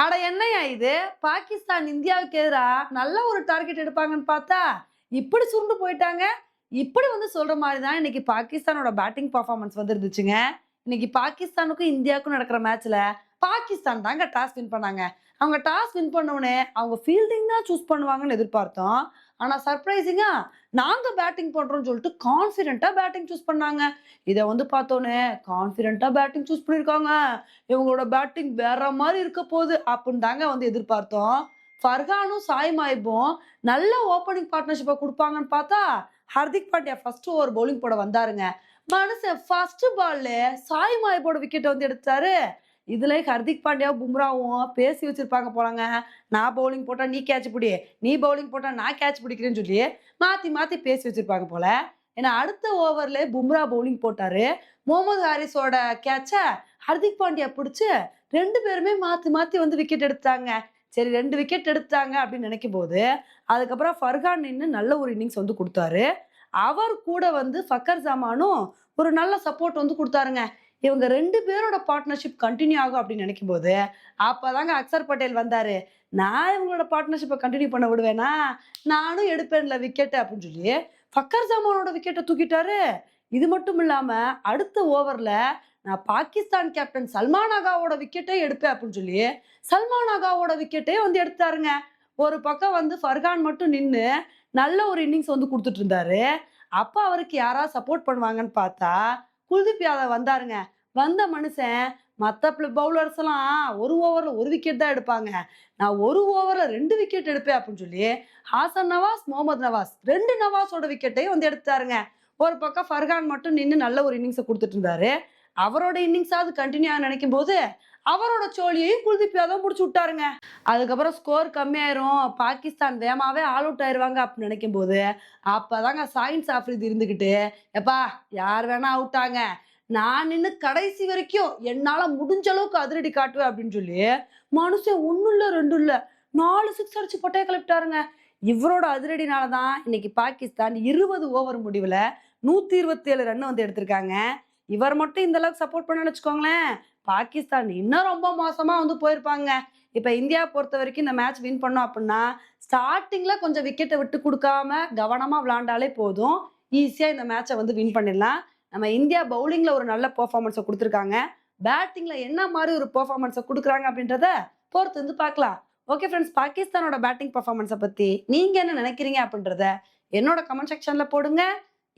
அட என்னையா இது? பாகிஸ்தான் இந்தியாவுக்கு எதிராக நல்ல ஒரு டார்கெட் எடுப்பாங்கன்னு பார்த்தா இப்படி சுருண்டு போயிட்டாங்க? இப்படி வந்து சொல்ற மாதிரி தான் இன்னைக்கு பாகிஸ்தானோட பேட்டிங் பர்ஃபார்மன்ஸ் வந்து இருந்துச்சுங்க இன்னைக்கு பாகிஸ்தானுக்கும் இந்தியாவுக்கும் நடக்கிற மேட்ச்ல பாகிஸ்தான் தாங்க டாஸ் வின் பண்ணாங்க. அவங்க டாஸ் வின் பண்ணவுடனே அவங்க ஃபீல்டிங் தான் சூஸ் பண்ணுவாங்கன்னு எதிர்பார்த்தோம். ஆனால் சர்ப்ரைசிங்காக நாங்கள் பேட்டிங் பண்ணுறோம்னு சொல்லிட்டு கான்ஃபிடென்ட்டாக பேட்டிங் சூஸ் பண்ணாங்க. இதை வந்து பார்த்தோன்னே கான்ஃபிடென்ட்டாக பேட்டிங் சூஸ் பண்ணியிருக்காங்க. இவங்களோட பேட்டிங் வேற மாதிரி இருக்க போகுது அப்படின்னு தாங்க வந்து எதிர்பார்த்தோம். ஃபர்கானும் சாய் மாயிபும் நல்ல ஓப்பனிங் பார்ட்னர்ஷிப்பை கொடுப்பாங்கன்னு பார்த்தா Hardik Pandya first over bowling போட வந்தாருங்க. மனுஷன் ஃபர்ஸ்ட் பால்ல சாய் மாயிபோட விக்கெட்டை வந்து எடுத்தாரு. இதுல ஹர்திக் பாண்டியா பும்ராவும் பேசி வச்சிருப்பாங்க போலாங்க. நான் பவுலிங் போட்டா நீ கேட்ச் பிடி. நீ பவுலிங் போட்டா நான் கேட்ச் பிடிக்கிறேன்னு சொல்லி மாத்தி மாத்தி பேசி வச்சிருப்பாங்க போல. ஏன்னா அடுத்த ஓவர்ல பும்ரா பவுலிங் போட்டாரு. முகமது ஹாரிஸோட கேட்ச ஹர்திக் பாண்டியா பிடிச்சு ரெண்டு பேருமே மாத்தி மாத்தி வந்து விக்கெட் எடுத்தாங்க. சரி ரெண்டு விக்கெட் எடுத்தாங்க அப்படின்னு நினைக்கும் போது அதுக்கப்புறம் ஃபர்கான் நின்று நல்ல ஒரு இன்னிங்ஸ் வந்து கொடுத்தாரு. அவர் கூட வந்து ஃபக்கர் ஜமானும் ஒரு நல்ல சப்போர்ட் வந்து கொடுத்தாருங்க. இவங்க ரெண்டு பேரோட பார்ட்னர்ஷிப் கண்டினியூ ஆகும் அப்படின்னு நினைக்கும் போது அப்பதாங்க அக்சர் பட்டேல் வந்தார். நான் இவங்களோட பார்ட்னர்ஷிப்பை கண்டினியூ பண்ண விடுவேனா? நானும் எடுப்பேன்ல விக்கெட்டு அப்படின்னு சொல்லி ஃபக்கர் ஜமானோட விக்கெட்டை தூக்கிட்டாரு. இது மட்டும் இல்லாமல் அடுத்த ஓவரில் நான் பாகிஸ்தான் கேப்டன் சல்மான் அகாவோட விக்கெட்டே எடுப்பேன் அப்படின்னு சொல்லி சல்மான் அகாவோட விக்கெட்டே வந்து எடுத்தாருங்க. ஒரு பக்கம் வந்து ஃபர்கான் மட்டும் நின்று நல்ல ஒரு இன்னிங்ஸ் வந்து கொடுத்துட்டு இருந்தாரு. அப்போ அவருக்கு யாராவது சப்போர்ட் பண்ணுவாங்கன்னு பார்த்தா குல்தீப் யாதவ் வந்தாருங்க. வந்த மனுஷன் மற்ற பவுலர்ஸ் எல்லாம் ஒரு ஓவரில் ஒரு விக்கெட் தான் எடுப்பாங்க. நான் ஒரு ஓவரில் ரெண்டு விக்கெட் எடுப்பேன் அப்படின்னு சொல்லி ஹாசன் நவாஸ் முகமது நவாஸ் ரெண்டு நவாஸோட விக்கெட்டையும் வந்து எடுத்தாருங்க ஒரு பக்கம் ஃபர்கான் மட்டும் நின்று நல்ல ஒரு இன்னிங்ஸை கொடுத்துட்டு இருந்தாரு. அவரோட இன்னிங்ஸாவது கண்டினியூ ஆக நினைக்கும் போது அவரோட சோழியையும் குல்தீப் யாதவ் முடிச்சு விட்டாருங்க. அதுக்கப்புறம் ஸ்கோர் கம்மியாயிரும். பாகிஸ்தான் வேமாவே ஆல் அவுட் ஆயிருவாங்க அப்படின்னு நினைக்கும் போது அப்பதாங்க சாயின்ஸ் ஆஃப்ரித் இருந்துகிட்டு எப்பா யார் வேணா அவுட்டாங்க நான் நின்று கடைசி வரைக்கும் என்னால முடிஞ்ச அளவுக்கு அதிரடி காட்டுவேன் அப்படின்னு சொல்லி மனுஷன் ஒன்றும் இல்லை ரெண்டும் இல்லை நாலு சிக்ஸ் அடிச்சு பொட்டையை கிளப்பிட்டாருங்க இவரோட அதிரடினால தான் இன்னைக்கு பாகிஸ்தான் இருபது ஓவர் முடிவில் நூற்றி இருபத்தி ஏழு ரன் வந்து எடுத்திருக்காங்க. இவர் மட்டும் இந்த அளவுக்கு சப்போர்ட் பண்ண வச்சுக்கோங்களேன் பாகிஸ்தான் இன்னும் ரொம்ப மோசமா வந்து போயிருப்பாங்க. இப்போ இந்தியா பொறுத்த வரைக்கும் இந்த மேட்ச் வின் பண்ணோம் அப்படின்னா ஸ்டார்டிங்ல கொஞ்சம் விக்கெட்டை விட்டு கொடுக்காம கவனமா விளாண்டாலே போதும். ஈஸியா இந்த மேட்சை வந்து வின் பண்ணிடலாம். நம்ம இந்தியா பவுலிங்ல ஒரு நல்ல பெர்ஃபார்மன்ஸை கொடுத்துருக்காங்க. பேட்டிங்ல என்ன மாதிரி ஒரு பெர்ஃபார்மன்ஸை கொடுக்குறாங்க அப்படின்றத பொறுத்து வந்து பார்க்கலாம். ஓகே ஃப்ரெண்ட்ஸ் பாகிஸ்தானோட பேட்டிங் பெர்ஃபார்மன்ஸை பத்தி நீங்க என்ன நினைக்கிறீங்க அப்படின்றத என்னோட கமெண்ட் செக்ஷன்ல போடுங்க.